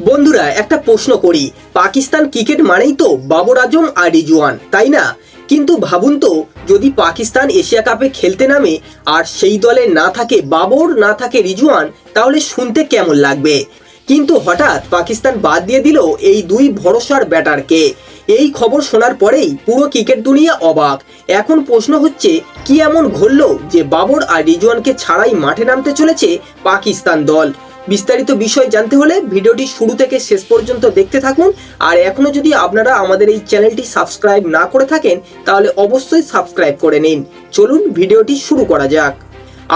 বন্ধুরা, একটা প্রশ্ন করি। পাকিস্তান ক্রিকেট মানেই তো বাবর আজম আর রিজওয়ান, তাই না? কিন্তু ভাবুন তো, যদি পাকিস্তান এশিয়া কাপে খেলতে নামে আর সেই দলে না থাকে বাবর, না থাকে রিজওয়ান, তাহলে শুনতে কেমন লাগবে? কিন্তু হঠাৎ পাকিস্তান বাদ দিয়ে দিল এই দুই ভরসার ব্যাটারকে। এই খবর শোনার পরেই পুরো ক্রিকেট দুনিয়া অবাক। এখন প্রশ্ন হচ্ছে, কি এমন ঘটলো যে বাবর আর রিজওয়ানকে ছাড়াই মাঠে নামতে চলেছে পাকিস্তান দল? বিস্তারিত বিষয় জানতে হলে ভিডিওটি শুরু থেকে শেষ পর্যন্ত দেখতে থাকুন। আর এখনও যদি আপনারা আমাদের এই চ্যানেলটি সাবস্ক্রাইব না করে থাকেন, তাহলে অবশ্যই সাবস্ক্রাইব করে নিন। চলুন ভিডিওটি শুরু করা যাক।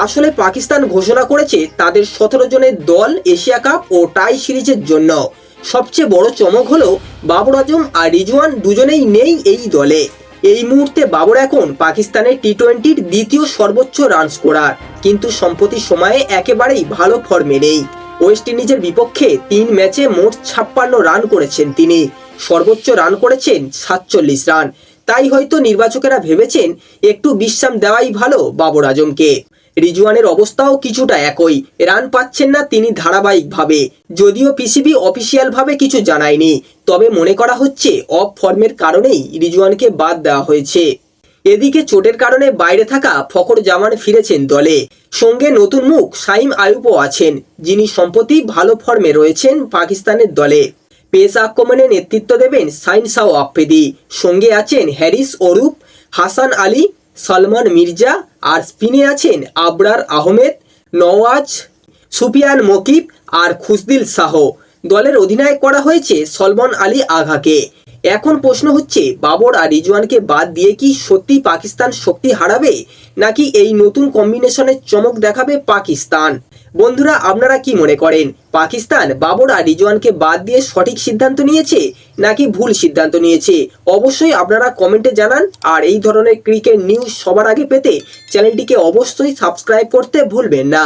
আসলে পাকিস্তান ঘোষণা করেছে তাদের সতেরো জনের দল এশিয়া কাপ ও টাই সিরিজের জন্য। সবচেয়ে বড় চমক হলো বাবর আজম আর রিজওয়ান দুজনেই নেই এই দলে। এই মুহূর্তে বাবর এখন পাকিস্তানের টি টোয়েন্টির দ্বিতীয় সর্বোচ্চ রান স্কোরার কিন্তু সম্প্রতি সময়ে একেবারেই ভালো ফর্মে নেই। ওয়েস্ট ইন্ডিজের বিপক্ষে তিন ম্যাচে মোট ছাপ্পান্ন রান করেছেন তিনি। সর্বোচ্চ রান করেছেন সাতচল্লিশ রান। তাই হয়তো নির্বাচকেরা ভেবেছেন একটু বিশ্রাম দেওয়াই ভালো বাবর আজমকে। রিজওয়ানের অবস্থাও কিছুটা একই। রান পাচ্ছেন না তিনি ধারাবাহিকভাবে। যদিও পিসিবি অফিসিয়ালভাবে কিছু জানায়নি। তবে মনে করা হচ্ছে অফ ফর্মের কারণেই রিজওয়ানকে বাদ দেওয়া হয়েছে। এদিকে চোটের কারণে বাইরে থাকা ফখর জামান ফিরেছেন দলে। সঙ্গে নতুন মুখ সাইম আয়ুবও আছেন, যিনি সম্প্রতি ভালো ফর্মে রয়েছেন পাকিস্তানের দলে। পেস আক্রমণে নেতৃত্ব দেবেন সাইন সাও আফ্রিদি। সঙ্গে আছেন হ্যারিস অরূপ, হাসান আলী, সলমান মির্জা আর স্পিনে আছেন আবরার আহমেদ, নওয়াজ, সুফিয়ান মকিব আর খুসদিল শাহ। দলের অধিনায়ক করা হয়েছে সলমান আলী আঘাকে। এখন প্রশ্ন হচ্ছে, বাবর আর রিজওয়ানকে বাদ দিয়ে কি সত্যি পাকিস্তান শক্তি হারাবে? নাকি এই নতুন কম্বিনেশনের চমক দেখাবে পাকিস্তান? বন্ধুরা, আপনারা কি মনে করেন? পাকিস্তান বাবর আর রিজওয়ানকে বাদ দিয়ে সঠিক সিদ্ধান্ত নিয়েছে, নাকি ভুল সিদ্ধান্ত নিয়েছে? অবশ্যই আপনারা কমেন্টে জানান, আর এই ধরনের ক্রিকেট নিউজ সবার আগে পেতে চ্যানেলটিকে অবশ্যই সাবস্ক্রাইব করতে ভুলবেন না।